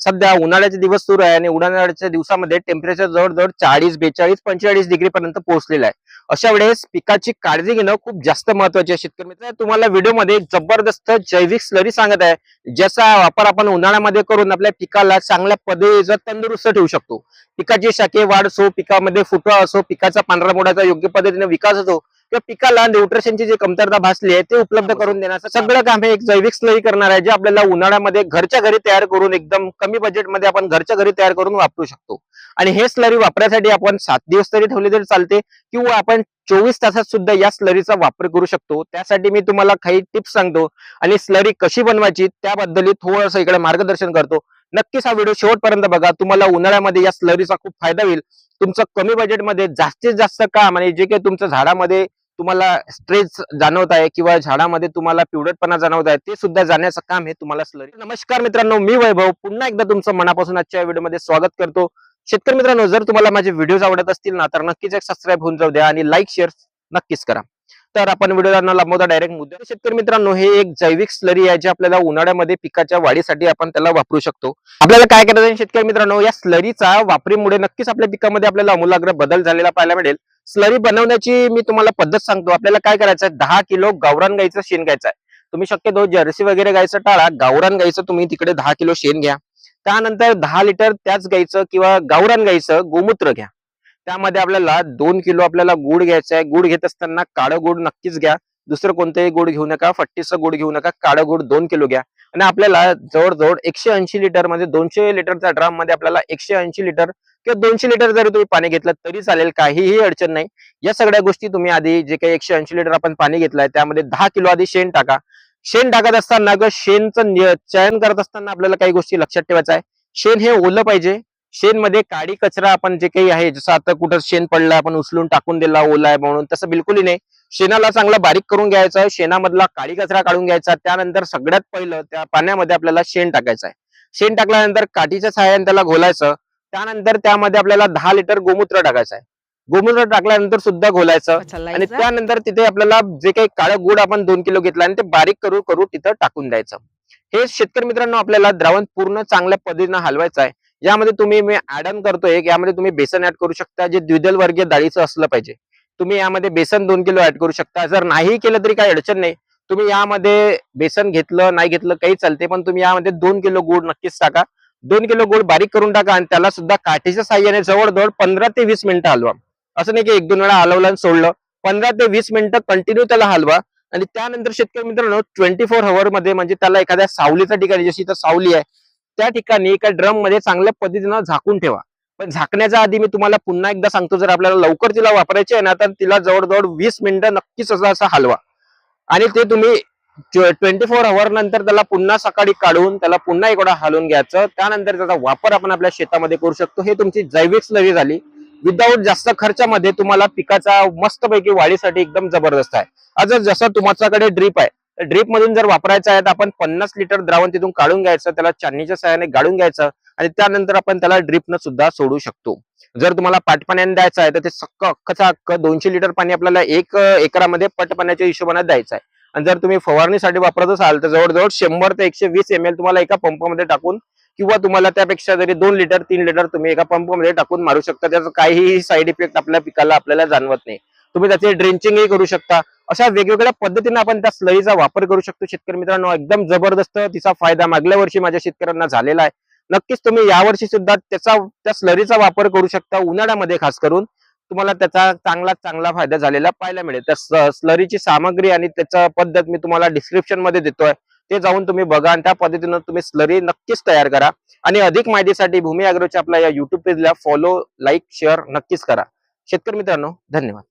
सध्या उन्हाळ्याचे दिवस सुरू आहे आणि उन्हाळ्याच्या दिवसामध्ये टेम्परेचर जवळजवळ चाळीस बेचाळीस पंचेचाळीस डिग्री पर्यंत पोहोचलेलं आहे. अशा वेळेस पिकाची काळजी घेणं खूप जास्त महत्वाची आहे. शेतकरी मित्र तुम्हाला व्हिडिओमध्ये जबरदस्त जैविक स्लरी सांगत आहे ज्याचा वापर आपण उन्हाळ्यामध्ये करून आपल्या पिकाला चांगल्या पद्धतीचा तंदुरुस्त ठेवू शकतो. पिकाची शाखे वाढ असो पिकामध्ये फुटवा असो पिकाचा पांढरा मोडाचा योग्य पद्धतीने विकास असो किंवा पिकाला न्यूट्रिशनची जी कमतरता भासली आहे ते उपलब्ध करून देण्याचं सगळं काम हे एक जैविक स्लरी करणार आहे जे आपल्याला उन्हाळ्यामध्ये घरच्या घरी तयार करून एकदम कमी बजेटमध्ये आपण घरच्या घरी तयार करून वापरू शकतो. आणि हे स्लरी वापरायसाठी आपण सात दिवस तरी ठेवले तरी चालते किंवा आपण चोवीस तासात सुद्धा या स्लरीचा वापर करू शकतो. त्यासाठी मी तुम्हाला काही टिप्स सांगतो. आणि स्लरी कशी बनवायची त्याबद्दल थोडंसं इकडे मार्गदर्शन करतो. नक्कीच हा व्हिडिओ शेवटपर्यंत बघा. तुम्हाला उन्हाळ्यामध्ये या स्लरीचा खूप फायदा होईल. तुमचं कमी बजेटमध्ये जास्तीत जास्त काम आणि जे काही तुमचं झाडामध्ये तुम्हाला स्ट्रेस जाणवत आहे किंवा झाडामध्ये तुम्हाला पिवळटपणा जाणवत आहे ते सुद्धा जाण्याचं काम हे तुम्हाला स्लरी नमस्कार मित्रांनो मी वैभव. पुन्हा एकदा तुमचं मनापासून आजच्या व्हिडिओमध्ये स्वागत करतो. शेतकरी मित्रांनो जर तुम्हाला माझे व्हिडिओज आवडत असतील ना तर नक्कीच एक सबस्क्राईब होऊन जाऊ द्या आणि लाईक शेअर नक्कीच करा. तर आपण व्हिडिओला न लांबवता डायरेक्ट मुद्दा. शेतकरी मित्रांनो हे एक जैविक स्लरी आहे जे आपल्याला उन्हाळ्यामध्ये पिकाच्या वाढीसाठी आपण त्याला वापरू शकतो. आपल्याला काय करायचं शेतकरी मित्रांनो या स्लरीचा वापरीमुळे नक्कीच आपल्या पिकामध्ये आपल्याला अमूलाग्र बदल झालेला पाहायला मिळेल. स्लरी बनवण्याची मी तुम्हाला पद्धत सांगतो. आपल्याला काय करायचं आहे? दहा किलो गावरान गाईचं शेण घ्यायचं आहे. तुम्ही शक्यतो जर्सी वगैरे गायचं टाळा. गावरान गाईचं तुम्ही तिकडे दहा किलो शेण घ्या. त्यानंतर दहा लिटर त्याच गाईचं किंवा गावरान गाईचं गोमूत्र घ्या. त्यामध्ये आपल्याला दोन किलो आपल्याला गुड घ्यायचा आहे. गुड घेत असताना काळं गुड नक्कीच घ्या. दुसरं कोणतंही गुड घेऊ नका. फट्टीचं गुड घेऊ नका. काळं गुड दोन किलो घ्या. आणि आपल्याला जवळजवळ एकशे ऐंशी लिटर म्हणजे दोनशे लिटरच्या ड्रममध्ये आपल्याला एकशे ऐंशी लिटर किंवा दोनशे लिटर जरी तुम्ही पाणी घेतलं तरी चालेल. काहीही अडचण नाही. या सगळ्या गोष्टी तुम्ही आधी जे काही एकशे ऐंशी लिटर आपण पाणी घेतलंय त्यामध्ये दहा किलो आधी शेण टाका. शेण टाकत असताना ग शेणचं चयन करत असताना आपल्याला काही गोष्टी लक्षात ठेवायचं आहे. शेण हे ओलं पाहिजे. शेणमध्ये काडी कचरा आपण जे काही आहे जसं आता कुठं शेण पडलं आपण उचलून टाकून दिला ओला आहे म्हणून तसं बिलकुलही नाही. शेणाला चांगला बारीक करून घ्यायचं शेणामधला काळी कचरा काढून घ्यायचा त्यानंतर सगळ्यात पहिलं त्या पाण्यामध्ये आपल्याला शेण टाकायचं आहे. शेण टाकल्यानंतर काठीच्या सहाय्याने त्याला घोलायचं त्यानंतर त्यामध्ये आपल्याला दहा लिटर गोमूत्र टाकायचं आहे. गोमूत्र टाकल्यानंतर सुद्धा घोलायचं आणि त्यानंतर तिथे आपल्याला जे काही काळं गुड आपण दोन किलो घेतला आणि ते बारीक करू करू तिथं टाकून द्यायचं. हे शेतकरी मित्रांनो आपल्याला द्रावण पूर्ण चांगल्या पद्धतीनं हलवायचं आहे. यामध्ये तुम्ही मी ऍड ऑन करतोय यामध्ये तुम्ही बेसन ऍड करू शकता जे द्विदल वर्गीय डाळीचं असलं पाहिजे. तुम्ही यामध्ये बेसन दोन किलो ऍड करू शकता. जर नाही केलं तरी काही अडचण नाही. तुम्ही यामध्ये बेसन घेतलं नाही घेतलं काही चालते पण तुम्ही यामध्ये दोन किलो गुळ नक्कीच टाका. दोन किलो गुळ बारीक करून टाका आणि त्याला सुद्धा काठीच्या साह्याने जवळजवळ पंधरा ते वीस मिनिटं हलवा. असं नाही की एक दोन वेळा हलवलं आणि सोडलं. पंधरा ते वीस मिनिटं कंटिन्यू त्याला हलवा. आणि त्यानंतर शेतकरी मित्रांनो ट्वेंटी फोरमध्ये म्हणजे त्याला एखाद्या सावलीच्या ठिकाणी जशी इथं सावली आहे त्या ठिकाणी एका ड्रममध्ये चांगल्या पद्धतीनं झाकून ठेवा. पण झाकण्याच्या आधी मी तुम्हाला पुन्हा एकदा सांगतो जर आपल्याला लवकर तिला वापरायची आहे ना तर तिला जवळजवळ वीस मिनिटं नक्कीच असं असं हलवा. आणि ते तुम्ही ट्वेंटी फोर आवर नंतर त्याला पुन्हा सकाळी काढून त्याला पुन्हा एक हलवून घ्यायचं. त्यानंतर त्याचा वापर आपण आपल्या शेतामध्ये करू शकतो. हे तुमची जैविक स्लरी झाली. विदाऊट जास्त खर्चामध्ये तुम्हाला पिकाचा मस्तपैकी वाढीसाठी एकदम जबरदस्त आहे. आज जसं तुमच्याकडे ड्रीप आहे ड्रीप मधून जर वापरायचं आहे तर आपण पन्नास लिटर द्रावण तिथून काढून घ्यायचं त्याला चांदणीच्या सहाय्याने गाळून घ्यायचं आणि त्यानंतर आपण त्याला ड्रीपनं सुद्धा सोडू शकतो. जर तुम्हाला पाटपाण्याने द्यायचं आहे तर ते सक्क अख्खचा अख्ख दोनशे लिटर पाणी आपल्याला एक एकरामध्ये पटपाण्याच्या हिशोबाने द्यायचं आहे. आणि जर तुम्ही फवारणीसाठी वापरत असाल तर जवळजवळ शंभर ते एकशे वीस एम एल तुम्हाला एका पंपामध्ये टाकून किंवा तुम्हाला त्यापेक्षा जरी दोन लिटर तीन लिटर तुम्ही एका पंपामध्ये टाकून मारू शकता. त्याचा काहीही साईड इफेक्ट आपल्या पिकाला आपल्याला जाणवत नाही. तुम्ही त्याचे ड्रेंचिंगही करू शकता. अशा वेगवेगळ्या पद्धतीने आपण त्या स्लरीचा वापर करू शकतो. शेतकरी मित्रांनो एकदम जबरदस्त तिचा फायदा मागल्या वर्षी माझ्या शेतकऱ्यांना झालेला आहे. नक्कीच तुम्ही यावर्षी सुद्धा त्याचा त्या स्लरीचा वापर करू शकता उन्हाळ्यामध्ये खास करून. तुम्हाला त्याचा चांगला चांगला फायदा झालेला पाहायला मिळेल. त्या स्लरीची सामग्री आणि त्याचा पद्धत मी तुम्हाला डिस्क्रिप्शनमध्ये देतोय. ते जाऊन तुम्ही बघा आणि त्या पद्धतीनं तुम्ही स्लरी नक्कीच तयार करा. आणि अधिक माहितीसाठी भूमी अॅग्रोच्या आपल्या या युट्यूब पेजला फॉलो लाईक शेअर नक्कीच करा. शेतकरी मित्रांनो धन्यवाद.